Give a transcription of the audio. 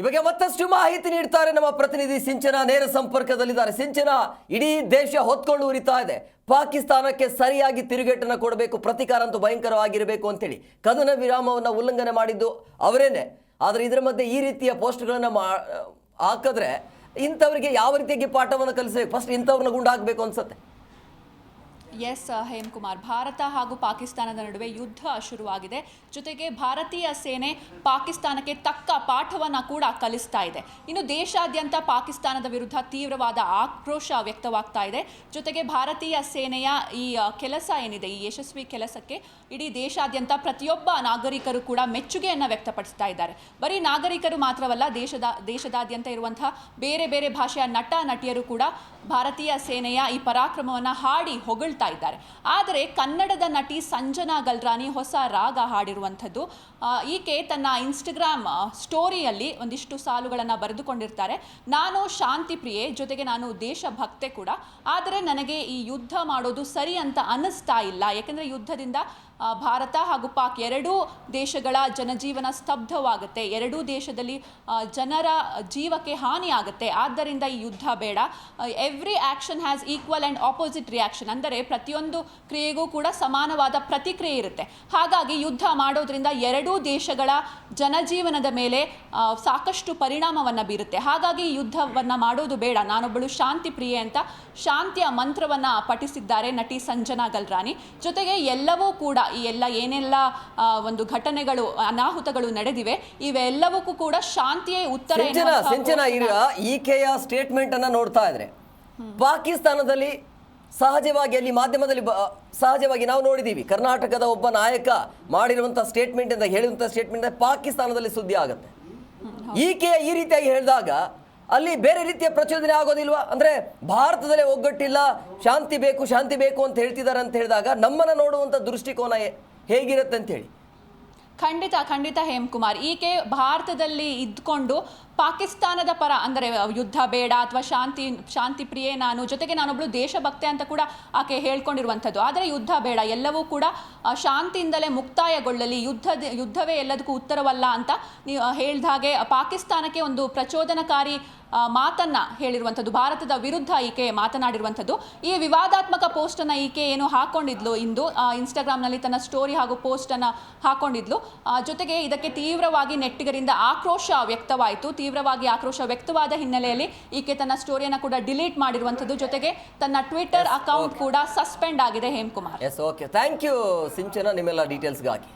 ಬಗ್ಗೆ ಮತ್ತಷ್ಟು ಮಾಹಿತಿ ನೀಡ್ತಾರೆ ನಮ್ಮ ಪ್ರತಿನಿಧಿ ಸಿಂಚನ ನೇರ ಸಂಪರ್ಕದಲ್ಲಿದ್ದಾರೆ. ಸಿಂಚನ, ಇಡೀ ದೇಶ ಹೊತ್ಕೊಂಡು ಉರಿತಾ ಇದೆ. ಪಾಕಿಸ್ತಾನಕ್ಕೆ ಸರಿಯಾಗಿ ತಿರುಗೇಟನ್ನು ಕೊಡಬೇಕು, ಪ್ರತಿಕಾರ ಅಂತೂ ಭಯಂಕರವಾಗಿರಬೇಕು ಅಂತೇಳಿ ಕದನ ವಿರಾಮವನ್ನು ಉಲ್ಲಂಘನೆ ಮಾಡಿದ್ದು ಅವರೇನೆ. ಆದರೆ ಇದರ ಮಧ್ಯೆ ಈ ರೀತಿಯ ಪೋಸ್ಟ್ಗಳನ್ನು ಮಾ, ಹಾಕಿದ್ರೆ ಇಂಥವ್ರಿಗೆ ಯಾವ ರೀತಿಯಾಗಿ ಪಾಠವನ್ನು ಕಲಿಸಬೇಕು? ಫಸ್ಟ್ ಇಂಥವ್ರನ್ನ ಗುಂಡಾಗಬೇಕು ಅನ್ಸುತ್ತೆ. ಎಸ್ ಹೇಮಕುಮಾರ್ ಭಾರತ ಹಾಗೂ ಪಾಕಿಸ್ತಾನದ ನಡುವೆ ಯುದ್ಧ ಶುರುವಾಗಿದೆ. ಜೊತೆಗೆ ಭಾರತೀಯ ಸೇನೆ ಪಾಕಿಸ್ತಾನಕ್ಕೆ ತಕ್ಕ ಪಾಠವನ್ನು ಕೂಡ ಕಲಿಸ್ತಾ ಇದೆ. ಇನ್ನು ದೇಶಾದ್ಯಂತ ಪಾಕಿಸ್ತಾನದ ವಿರುದ್ಧ ತೀವ್ರವಾದ ಆಕ್ರೋಶ ವ್ಯಕ್ತವಾಗ್ತಾ ಇದೆ. ಜೊತೆಗೆ ಭಾರತೀಯ ಸೇನೆಯ ಈ ಕೆಲಸ ಏನಿದೆ, ಈ ಯಶಸ್ವಿ ಕೆಲಸಕ್ಕೆ ಇಡೀ ದೇಶಾದ್ಯಂತ ಪ್ರತಿಯೊಬ್ಬ ನಾಗರಿಕರು ಕೂಡ ಮೆಚ್ಚುಗೆಯನ್ನು ವ್ಯಕ್ತಪಡಿಸ್ತಾ ಇದ್ದಾರೆ. ಬರೀ ನಾಗರಿಕರು ಮಾತ್ರವಲ್ಲ, ದೇಶದ, ದೇಶದಾದ್ಯಂತ ಇರುವಂತಹ ಬೇರೆ ಬೇರೆ ಭಾಷೆಯ ನಟ, ನಟಿಯರು ಕೂಡ ಭಾರತೀಯ ಸೇನೆಯ ಈ ಪರಾಕ್ರಮವನ್ನು ಹಾಡಿ ಹೊಗಳ್ತಾ ಇದ್ದಾರೆ. ಆದರೆ ಕನ್ನಡದ ನಟಿ ಸಂಜನಾ ಗಲ್ರಾನಿ ಹೊಸ ರಾಗ ಹಾಡಿರುವಂಥದ್ದು. ಈಕೆ ತನ್ನ ಇನ್ಸ್ಟಾಗ್ರಾಮ್ ಸ್ಟೋರಿಯಲ್ಲಿ ಒಂದಿಷ್ಟು ಸಾಲುಗಳನ್ನು ಬರೆದುಕೊಂಡಿರ್ತಾರೆ. ನಾನು ಶಾಂತಿ ಪ್ರಿಯೆ, ಜೊತೆಗೆ ನಾನು ದೇಶಭಕ್ತೆ ಕೂಡ. ಆದರೆ ನನಗೆ ಈ ಯುದ್ಧ ಮಾಡೋದು ಸರಿ ಅಂತ ಅನ್ನಿಸ್ತಾ ಇಲ್ಲ. ಯಾಕೆಂದರೆ ಯುದ್ಧದಿಂದ ಭಾರತ ಹಾಗೂ ಪಾಕ್ ಎರಡೂ ದೇಶಗಳ ಜನಜೀವನ ಸ್ತಬ್ಧವಾಗುತ್ತೆ. ಎರಡೂ ದೇಶದಲ್ಲಿ ಜನರ ಜೀವಕ್ಕೆ ಹಾನಿಯಾಗುತ್ತೆ. ಆದ್ದರಿಂದ ಈ ಯುದ್ಧ ಬೇಡ. Every action has equal and opposite reaction ಅಂದರೆ ಪ್ರತಿಯೊಂದು ಕ್ರಿಯೆಗೂ ಕೂಡ ಸಮಾನವಾದ ಪ್ರತಿಕ್ರಿಯೆ ಇರುತ್ತೆ. ಹಾಗಾಗಿ ಯುದ್ಧ ಮಾಡೋದ್ರಿಂದ ಎರಡೂ ದೇಶಗಳ ಜನಜೀವನದ ಮೇಲೆ ಸಾಕಷ್ಟು ಪರಿಣಾಮವನ್ನು ಬೀರುತ್ತೆ. ಹಾಗಾಗಿ ಯುದ್ಧವನ್ನು ಮಾಡೋದು ಬೇಡ. ನಾನೊಬ್ಬಳು ಶಾಂತಿ ಪ್ರಿಯೆ ಅಂತ ಶಾಂತಿಯ ಮಂತ್ರವನ್ನು ಪಠಿಸಿದ್ದಾರೆ ನಟಿ ಸಂಜನಾ ಗಲ್ರಾನಿ. ಜೊತೆಗೆ ಎಲ್ಲವೂ ಕೂಡ ಈ ಎಲ್ಲ ಏನೆಲ್ಲ ಒಂದು ಘಟನೆಗಳು ಅನಾಹುತಗಳು ನಡೆದಿವೆ ಇವೆಲ್ಲವಕ್ಕೂ ಕೂಡ ಶಾಂತಿಯೇ ಉತ್ತರ ಈಕೆಯ ಸ್ಟೇಟ್ಮೆಂಟ್ ಅನ್ನ ನೋಡ್ತಾ ಇದ್ರೆ ಪಾಕಿಸ್ತಾನದಲ್ಲಿ ಸಹಜವಾಗಿ ಅಲ್ಲಿ ಮಾಧ್ಯಮದಲ್ಲಿ ಸಹಜವಾಗಿ ನಾವು ನೋಡಿದ್ದೀವಿ ಕರ್ನಾಟಕದ ಒಬ್ಬ ನಾಯಕ ಮಾಡಿರುವಂಥ ಸ್ಟೇಟ್ಮೆಂಟ್ ಅಂತ ಹೇಳಿದಂಥ ಸ್ಟೇಟ್ಮೆಂಟ್ ಪಾಕಿಸ್ತಾನದಲ್ಲಿ ಸುದ್ದಿ ಆಗುತ್ತೆ. ಈಕೆ ಈ ರೀತಿಯಾಗಿ ಹೇಳಿದಾಗ ಅಲ್ಲಿ ಬೇರೆ ರೀತಿಯ ಪ್ರಚೋದನೆ ಆಗೋದಿಲ್ವಾ? ಅಂದ್ರೆ ಭಾರತದಲ್ಲೇ ಒಗ್ಗಟ್ಟಿಲ್ಲ, ಶಾಂತಿ ಬೇಕು ಶಾಂತಿ ಬೇಕು ಅಂತ ಹೇಳ್ತಿದ್ದಾರೆ ಅಂತ ಹೇಳಿದಾಗ ನಮ್ಮನ್ನು ನೋಡುವಂತ ದೃಷ್ಟಿಕೋನ ಹೇಗಿರುತ್ತೆ ಅಂತ ಹೇಳಿ. ಖಂಡಿತ ಖಂಡಿತ ಹೇಮಕುಮಾರ್ ಈಕೆ ಭಾರತದಲ್ಲಿ ಇದ್ಕೊಂಡು ಪಾಕಿಸ್ತಾನದ ಪರ, ಅಂದರೆ ಯುದ್ಧ ಬೇಡ ಅಥವಾ ಶಾಂತಿ ಶಾಂತಿ ಪ್ರಿಯೆ ನಾನು, ಜೊತೆಗೆ ನಾನೊಬ್ಳು ದೇಶಭಕ್ತೆ ಅಂತ ಕೂಡ ಆಕೆ ಹೇಳ್ಕೊಂಡಿರುವಂಥದ್ದು. ಆದರೆ ಯುದ್ಧ ಬೇಡ, ಎಲ್ಲವೂ ಕೂಡ ಶಾಂತಿಯಿಂದಲೇ ಮುಕ್ತಾಯಗೊಳ್ಳಲಿ. ಯುದ್ಧ, ಯುದ್ಧವೇ ಎಲ್ಲದಕ್ಕೂ ಉತ್ತರವಲ್ಲ ಅಂತ ನೀವು ಹೇಳಿದ ಹಾಗೆ ಪಾಕಿಸ್ತಾನಕ್ಕೆ ಒಂದು ಪ್ರಚೋದನಕಾರಿ ಮಾತನ್ನ ಹೇಳಿರುವಂಥದ್ದು ಭಾರತದ ವಿರುದ್ಧ ಈಕೆ ಮಾತನಾಡಿರುವಂಥದ್ದು. ಈ ವಿವಾದಾತ್ಮಕ ಪೋಸ್ಟನ್ನು ಈಕೆ ಏನು ಹಾಕೊಂಡಿದ್ಲು ಇಂದು? ಇನ್ಸ್ಟಾಗ್ರಾಮ್ನಲ್ಲಿ ತನ್ನ ಸ್ಟೋರಿ ಹಾಗೂ ಪೋಸ್ಟನ್ನು ಹಾಕೊಂಡಿದ್ಲು. ಜೊತೆಗೆ ಇದಕ್ಕೆ ತೀವ್ರವಾಗಿ ನೆಟ್ಟಿಗರಿಂದ ಆಕ್ರೋಶ ವ್ಯಕ್ತವಾಯಿತು. ತೀವ್ರವಾಗಿ ಆಕ್ರೋಶ ವ್ಯಕ್ತವಾದ ಹಿನ್ನೆಲೆಯಲ್ಲಿ ಈಕೆ ತನ್ನ ಸ್ಟೋರಿಯನ್ನು ಕೂಡ ಡಿಲೀಟ್ ಮಾಡಿರುವಂಥದ್ದು. ಜೊತೆಗೆ ತನ್ನ ಟ್ವಿಟರ್ ಅಕೌಂಟ್ ಕೂಡ ಸಸ್ಪೆಂಡ್ ಆಗಿದೆ Hemakumar. Yes okay thank you Sinchana ನಿಮ್ಮೆಲ್ಲ ಡೀಟೇಲ್ಸ್ಗಾಗಿ